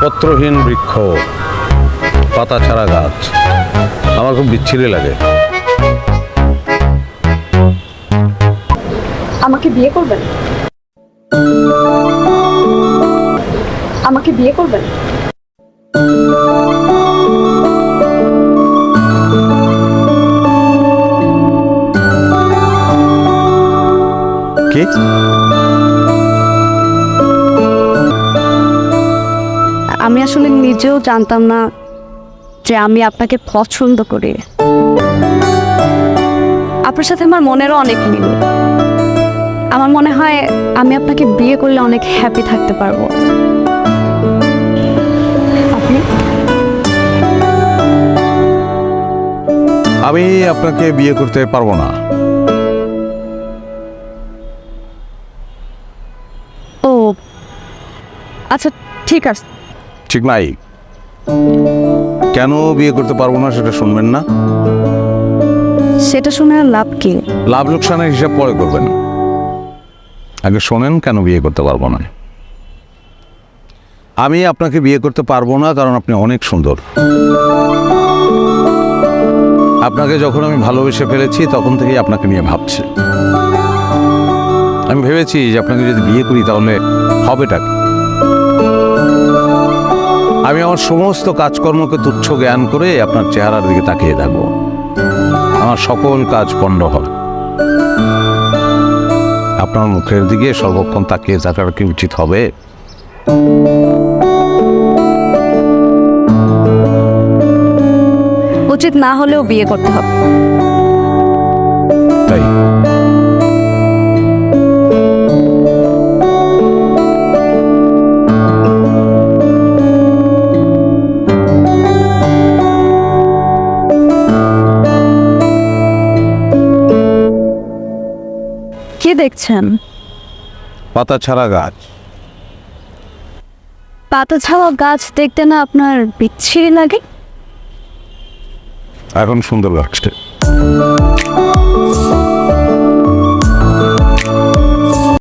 পত্রহীন বৃক্ষ পাতা ছাড়া গাছ। আমার খুব বিচ্ছিরি লাগে। আমাকে বিয়ে করবেন? আমাকে বিয়ে করবেন? কি? আসলে নিজেও জানতাম না যে আমি আপনাকে পছন্দ করি। আপনার সাথে আমার মনেরও অনেক মিল। আমার মনে হয় আমি আপনাকে বিয়ে করলে অনেক হ্যাপি থাকতে পারব। আমি আপনাকে বিয়ে করতে পারব না। ও। আচ্ছা ঠিক আছে। ঠিক নাই। কেন বিয়ে করতে পারব না সেটা শুনবেন না? সেটা শুনে আর লাভ কি? লাভ লোকসানের হিসাব পরে করবেন। আগে শোনেন কেন বিয়ে করতে পারব না। আমি আপনাকে বিয়ে করতে পারব না কারণ আপনি অনেক সুন্দর। আপনাকে যখন আমি ভালোবেসে ফেলেছি তখন থেকেই আপনাকে নিয়ে ভাবছি। আমি ভেবেছি যে আপনাকে যদি বিয়ে করি তাহলে হবেটা? আমি আমার সমস্ত কাজকর্মকে তুচ্ছ জ্ঞান করে আপনার চেহারার দিকে তাকিয়ে থাকব। আমার সকল কাজ পণ্ড হবে। আপনার মুখের দিকে সর্বক্ষণ তাকিয়ে থাকার কি উচিত হবে? উচিত না হলেও বিয়ে করতে হবে। কি দেখছেন? পাতা ছাড়া গাছ। পাতা ছাড়া গাছ দেখতে না আপনার বিচ্ছিরি লাগে? এখন সুন্দর গাছটা।